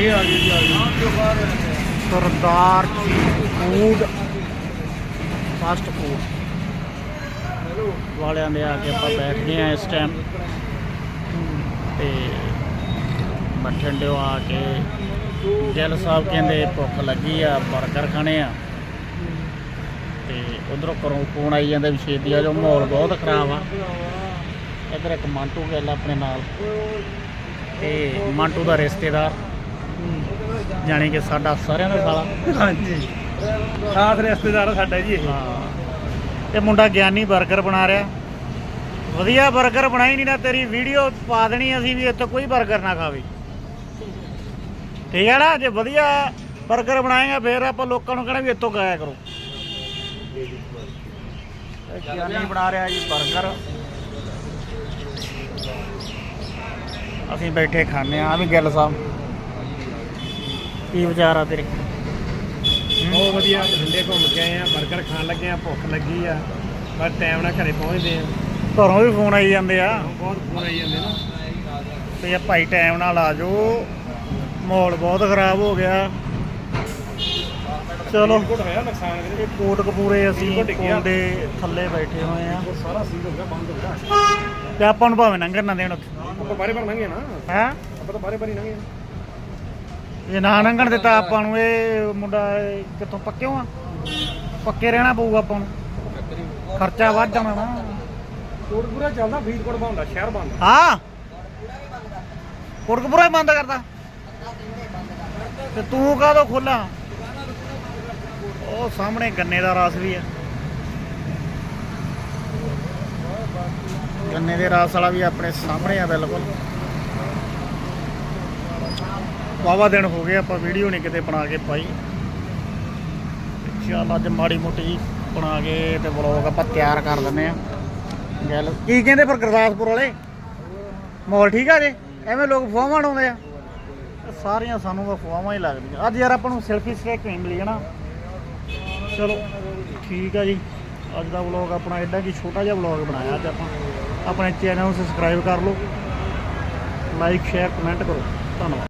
ਗਏ, ਆ ਗਏ ਜੀ, ਆ ਗਏ। ਸਰਦਾਰ ਫੂਡ ਫਾਸਟ ਫੂਡ ਵਾਲਿਆਂ ਦੇ ਆ ਕੇ ਆਪਾਂ ਬੈਠ ਗਏ ਆ ਇਸ ਟਾਈਮ ਤੇ ਬਠਿੰਡਿਓ ਆ ਕੇ। ਗਿੱਲ ਸਾਹਿਬ ਕਹਿੰਦੇ ਭੁੱਖ ਲੱਗੀ ਆ 버ਗਰ ਖਾਣੇ ਆ। ਤੇ ਉਧਰੋਂ ਘਰੋਂ ਫੋਨ ਆਈ ਜਾਂਦਾ ਵੀ ਛੇਤੀ ਆ ਜਾਓ, ਮਾਹੌਲ ਬਹੁਤ ਖਰਾਬ ਆ। ਇੱਧਰ ਇੱਕ ਮੰਟੂ ਗਿੱਲ ਆਪਣੇ ਨਾਲ। ਤੇ ਮੰਟੂ ਦਾ ਰਿਸ਼ਤੇਦਾਰ। ਜਾਣੀ ਕਿ ਸਾਡਾ ਸਾਰਿਆਂ ਦਾ ਸਾਲਾ। ਹਾਂਜੀ। ਖਾਸ ਰਿਸ਼ਤੇਦਾਰ ਸਾਡਾ ਜੀ ਇਹ। ਇਹ ਮੁੰਡਾ ਗਿਆਨੀ 버ਗਰ ਬਣਾ ਰਿਹਾ। ਵਧੀਆ 버ਗਰ ਬਣਾਈ ਨਹੀਂ ਨਾ ਤੇਰੀ ਵੀਡੀਓ ਪਾ ਦੇਣੀ ਅਸੀਂ ਵੀ ਇੱਥੇ ਕੋਈ 버ਗਰ ਨਾ ਖਾਵੇ। ਠੀਕ ਹੈ ਨਾ ਜੇ ਵਧੀਆ 버ਗਰ ਬਣਾਏਗਾ ਫੇਰ ਆਪਾਂ ਲੋਕਾਂ ਨੂੰ ਕਹਿਣਾ ਵੀ ਇੱਥੋਂ ਖਾਇਆ ਕਰੋ। ਗਿਆਨੀ ਬਣਾ ਰਿਹਾ ਜੀ 버ਗਰ ਅਸੀਂ ਬੈਠੇ ਖਾਣੇ ਆ ਵੀ ਗਿੱਲ ਸਾਹਿਬ। ਕੀ ਵਿਚਾਰ ਆ ਤੇਰੇ? ਬਹੁਤ ਵਧੀਆ ਬਠਿੰਡੇ ਘੁੰਮ ਕੇ ਆਏ ਆ 버ਗਰ ਖਾਣ ਲੱਗੇ ਆ ਭੁੱਖ ਲੱਗੀ ਆ ਪਰ ਟਾਈਮ ਨਾਲ ਘਰੇ ਪਹੁੰਚਦੇ ਆ। ਘਰੋਂ ਵੀ ਫੋਨ ਆਈ ਜਾਂਦੇ ਆ। ਬਹੁਤ ਫੋਨ ਆਈ ਜਾਂਦੇ ਨਾ। ਤੇ ਇਹ ਭਾਈ ਟਾਈਮ ਨਾਲ ਆ ਜਾਓ। ਮਾਹੌਲ ਬਹੁਤ ਖਰਾਬ ਹੋ ਗਿਆ। ਚਲੋ। ਕੋਟ ਹੋਇਆ ਨੁਕਸਾਨ ਕੋਟ ਕਪੂਰੇ ਅਸੀਂ। ਪੁਲ ਦੇ ਥੱਲੇ ਬੈਠੇ ਹੋਏ ਆ। ਸਾਰਾ ਸੀਲ ਹੋ ਗਿਆ ਬੰਦ ਹੋ ਗਿਆ। ਤੇ ਆਪਾਂ ਨੂੰ ਭਾਵੇਂ ਲੰਘਣ ਨਾ ਦੇਣ ਉੱਥੇ। ਆਪਾਂ ਬਾਰੇ ਬਾਰੇ ਲੰਘੇ ਨਾ। ਹੈ? ਆਪਾਂ ਤਾਂ ਬਾਰੇ ਬਾਰੇ ਲੰਘੇ ਜੇ ਨਾ ਲੰਘਣ ਦਿੱਤਾ ਆਪਾਂ ਨੂੰ ਇਹ ਮੁੰਡਾ ਇਹ ਕਿੱਥੋਂ ਪੱਕਿਓ ਆ ਪੱਕੇ ਰਹਿਣਾ ਪਊਗਾ ਆਪਾਂ ਨੂੰ। ਖਰਚਾ ਵੱਧ ਜਾਣਾ ਨਾ ਕੋਟਪੂਰਾ ਚੱਲਦਾ ਫਰੀਦਕੋਟ ਬੰਦਾ ਸ਼ਹਿਰ ਬੰਦ ਹਾਂ। ਕੋਟਕਪੂਰਾ ਹੀ ਬੰਦ ਕਰਦਾ। ਤੇ ਤੂੰ ਕਾਹਦੋਂ ਖੋਲਾ? ਉਹ ਸਾਹਮਣੇ ਗੰਨੇ ਦਾ ਰਸ ਵੀ ਆ। ਗੰਨੇ ਦੇ ਰਸ ਵਾਲਾ ਵੀ ਆਪਣੇ ਸਾਹਮਣੇ ਆ ਬਿਲਕੁਲ। ਵਾਵਾ ਦਿਨ ਹੋ ਗਏ, ਆਪਾਂ ਵੀਡੀਓ ਨਹੀਂ ਕਿਤੇ ਬਣਾ ਕੇ ਪਾਈ। ਚੱਲ ਅੱਜ ਮਾੜੀ ਮੋਟੀ ਬਣਾ ਕੇ ਤੇ ਵਲੌਗ ਆਪਾਂ ਤਿਆਰ ਕਰ ਦਿੰਨੇ ਆ ਗੱਲ, ਕੀ ਕਹਿੰਦੇ ਪਰ ਗੁਰਦਾਸਪੁਰ ਵਾਲੇ? ਮਾਹੌਲ ਠੀਕ ਆ ਜੇ? ਐਵੇਂ ਲੋਕ ਫੋਵਾਂ ਉਡਾਉਂਦੇ ਆ। ਸਾਰੀਆਂ ਸਾਨੂੰ ਤਾਂ ਫੋਵਾਂ ਹੀ ਲੱਗਦੀਆਂ। ਅੱਜ ਯਾਰ ਆਪਾਂ ਨੂੰ ਸੈਲਫੀ ਸਟਿਕ ਨਹੀਂ ਮਿਲੀ ਹਨਾ ਚਲੋ, ਠੀਕ ਆ ਜੀ। ਅੱਜ ਦਾ ਵਲੌਗ ਆਪਣਾ ਐਡਾ ਕੀ ਛੋਟਾ ਜਿਹਾ ਵਲੌਗ ਬਣਾਇਆ ਅੱਜ ਆਪਾਂ। ਆਪਣੇ ਚੈਨਲ ਨੂੰ ਸਬਸਕ੍ਰਾਈਬ ਕਰ ਲਓ। ਲਾਈਕ ਸ਼ੇਅਰ ਕਮੈਂਟ ਕਰੋ। ਧੰਨਵਾਦ।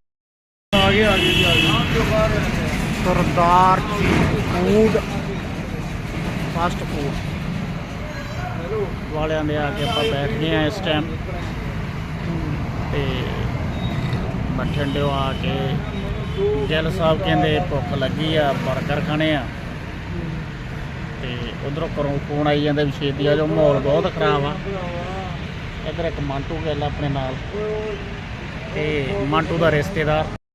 ਆ ਗਏ ਆ ਗਏ ਜੀ, ਆ ਗਏ। ਸਰਦਾਰ ਫੂਡ ਫਾਸਟ ਫੂਡ ਵਾਲਿਆਂ ਦੇ ਆ ਕੇ ਆਪਾਂ ਬੈਠ ਗਏ ਆ ਇਸ ਟਾਈਮ ਤੇ ਬਠਿੰਡਿਓ ਆ ਕੇ ਜੈਲ ਸਾਹਿਬ ਕਹਿੰਦੇ ਭੁੱਖ ਲੱਗੀ ਆ 버ਗਰ ਖਾਣੇ ਆ। ਤੇ ਉਧਰੋਂ ਘਰੋਂ ਫੋਨ ਆਈ ਜਾਂਦਾ ਵੀ ਛੇਤੀ ਆ ਜੋ ਮਾਹੌਲ ਬਹੁਤ ਖਰਾਬ ਆ। ਇੱਧਰ ਇੱਕ ਮੰਟੂ ਗਿੱਲ ਆਪਣੇ ਨਾਲ। ਤੇ ਮੰਟੂ ਦਾ ਰਿਸ਼ਤੇਦਾਰ।